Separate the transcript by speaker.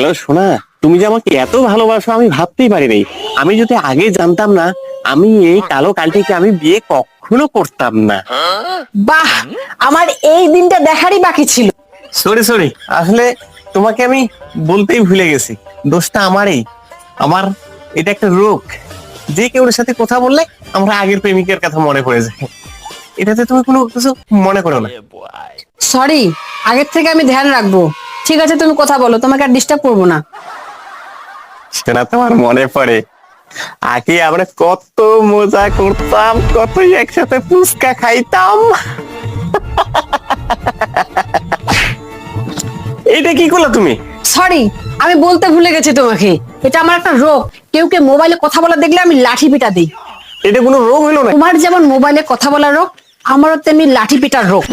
Speaker 1: Hello সোনা তুমি যে আমাকে এত ভালোবাসো আমি ভাবতেই পারিনি। আমি যদি আগে জানতাম না আমি এই কালো কালটিকে আমি বিয়ে কখনো করতাম না।
Speaker 2: বাহ আমার এই দিনটা দেখারই বাকি ছিল।
Speaker 1: সরি সরি আসলে তোমাকে আমি বলতেই ভুলে গেছি। দোষটা আমারই। আমার এটা একটা রোগ। যে কেউ সাথে কথা বললে আমরা আগের প্রেমিকের কথা মনে পড়ে যায়। এটাতে তুমি কোনো কিছু মনে করো না।
Speaker 2: সরি আগের থেকে আমি ধ্যান রাখব। ঠিক আছে তুমি কথা বলো তোমাকে আর ডিস্টার্ব করব না।
Speaker 1: সেটা তোমার মনে পড়ে। আগে আমরা কত মজা করতাম কত একসাথে ফুচকা খাইতাম। এটা কি করল তুমি?
Speaker 2: সরি আমি বলতে ভুলে গেছি তোমাকে। এটা আমার একটা রোগ। কেউ কে মোবাইলে কথা বলা দেখলে আমি লাঠি পিটা দিই।
Speaker 1: এটা কোনো রোগ হলো না
Speaker 2: তোমার যেমন মোবাইলে কথা বলার রোগ আমারও তেমনি লাঠি পিটার রোগ।